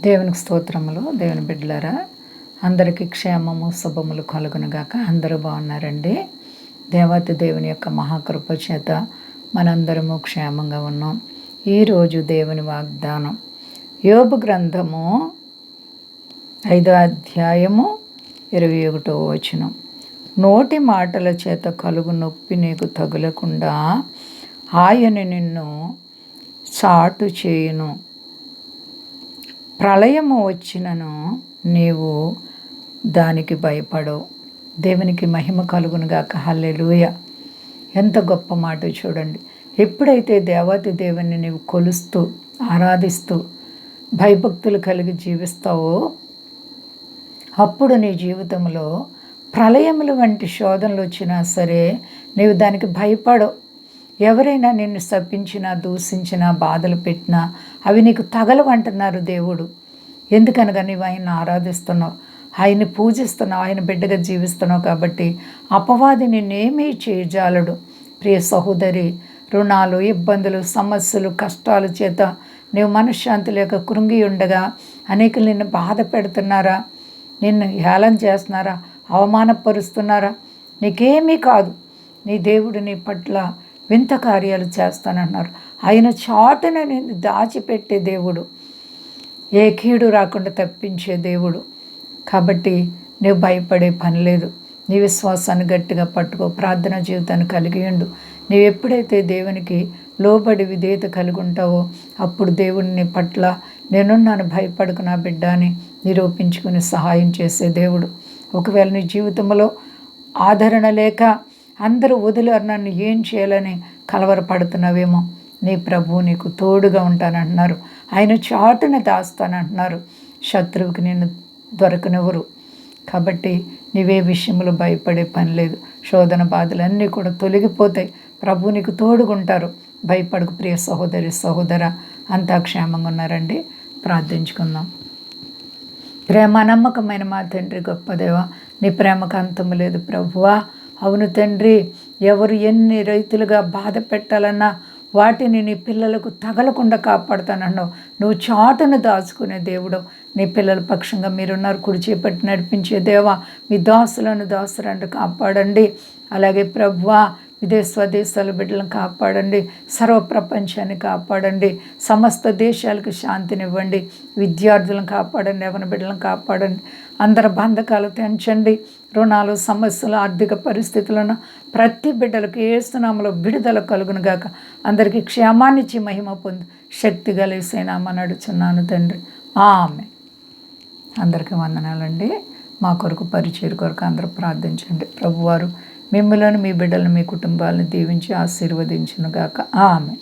దేవునికి స్తోత్రములు దేవుని బిడ్డలారా. అందరికీ క్షేమము శుభములు కలుగునుగాక. అందరూ బాగున్నారండి. దేవత దేవుని యొక్క మహాకృప చేత మనందరము క్షేమంగా ఉన్నాం. ఈరోజు దేవుని వాగ్దానం. యోబు గ్రంథము ఐదో అధ్యాయము ఇరవై ఒకటో వచనం. నోటి మాటల చేత కలుగు నొప్పి నీకు తగులకుండా ఆయన నిన్ను చాటు చేయును ప్రళయము వచ్చినను నీవు దానికి భయపడవు. దేవునికి మహిమ కలుగునుగాక హల్లెలూయ. ఎంత గొప్ప మాట చూడండి. ఎప్పుడైతే దేవాతి దేవుని నీవు కొలుస్తూ ఆరాధిస్తూ భయభక్తులు కలిగి జీవిస్తావో అప్పుడు నీ జీవితంలో ప్రళయములు వంటి శోధనలు వచ్చినా సరే నీవు దానికి భయపడవు. ఎవరైనా నిన్ను శపించినా దూషించినా బాధలు పెట్టినా అవి నీకు తగలవంటున్నారు దేవుడు. ఎందుకనగా నీవు ఆయన ఆరాధిస్తున్నావు? ఆయన్ని పూజిస్తున్నావు ఆయన బిడ్డగా జీవిస్తున్నావు కాబట్టి అపవాది నిన్నేమీ చేయజాలడు. ప్రియ సహోదరి రుణాలు ఇబ్బందులు సమస్యలు కష్టాలు చేత నీవు మనశ్శాంతి లేక కృంగి ఉండగా అనేకులు నిన్ను బాధ పెడుతున్నారా? నిన్ను హేళన చేస్తున్నారా? అవమానపరుస్తున్నారా? నీకేమీ కాదు. నీ దేవుడు నీ పట్ల వింత కార్యాలు చేస్తానన్నారు. ఆయన చాటున నేను దాచిపెట్టే దేవుడు. ఏ కీడు రాకుండా తప్పించే దేవుడు. కాబట్టి నువ్వు భయపడే పని లేదు. నీ విశ్వాసాన్ని గట్టిగా పట్టుకో. ప్రార్థన జీవితాన్ని కలిగి ఉండు. నీవు ఎప్పుడైతే దేవునికి లోబడి విధేయత కలిగి ఉంటావో అప్పుడు దేవుడిని పట్ల నేనున్నాను భయపడకు నా బిడ్డ అని నిరూపించుకుని సహాయం చేసే దేవుడు. ఒకవేళ నీ జీవితంలో ఆదరణ లేక అందరూ వదిలేరు నన్ను ఏం చేయాలని కలవరపడుతున్నావేమో? నీ ప్రభు నీకు తోడుగా ఉంటానంటున్నారు. ఆయన చాటున దాస్తానంటున్నారు. శత్రువుకి నేను దొరకనివ్వరు. కాబట్టి నీవే విషయంలో భయపడే పని లేదు. శోధన బాధలన్నీ కూడా తొలగిపోతాయి. ప్రభు నీకు తోడుగుంటారు భయపడకు ప్రియ సహోదరి సహోదర. అంతా క్షేమంగా ఉన్నారండి. ప్రార్థించుకుందాం. ప్రేమ నమ్మకమైన మా తండ్రి గొప్పదేవా నీ ప్రేమకు అంతము లేదు ప్రభువా. అవును తండ్రి ఎవరు ఎన్ని రైతులుగా బాధ పెట్టాలన్నా వాటిని నీ పిల్లలకు తగలకుండా కాపాడుతానన్నావు. నువ్వు చాటును దాచుకునే దేవుడు. నీ పిల్లల పక్షంగా మీరున్నారు. కుడి చేపట్టి నడిపించే దేవా మీ దాసులను దాసులను కాపాడండి. అలాగే ప్రభువా విదేశ స్వదేశాల బిడ్డలను కాపాడండి. సర్వ ప్రపంచాన్ని కాపాడండి. సమస్త దేశాలకు శాంతినివ్వండి. విద్యార్థులను కాపాడండి. ఎవరి బిడ్డలను కాపాడండి. అందరి బంధకాలు తెంచండి. రుణాలు సమస్యలు ఆర్థిక పరిస్థితులను ప్రతి బిడ్డలకు ఏసునామలో విడుదల కలుగును గాక. అందరికీ క్షేమాన్నిచ్చి మహిమ పొంది శక్తి కలిసేనామా నడుచున్నాను తండ్రి. ఆమె అందరికీ వందనాలండి. మా కొరకు పరిచయం కొరకు అందరూ ప్రార్థించండి. ప్రభువారు మిమ్మల్ని మీ బిడ్డలను మీ కుటుంబాలను దీవించి ఆశీర్వదించునుగాక. ఆమె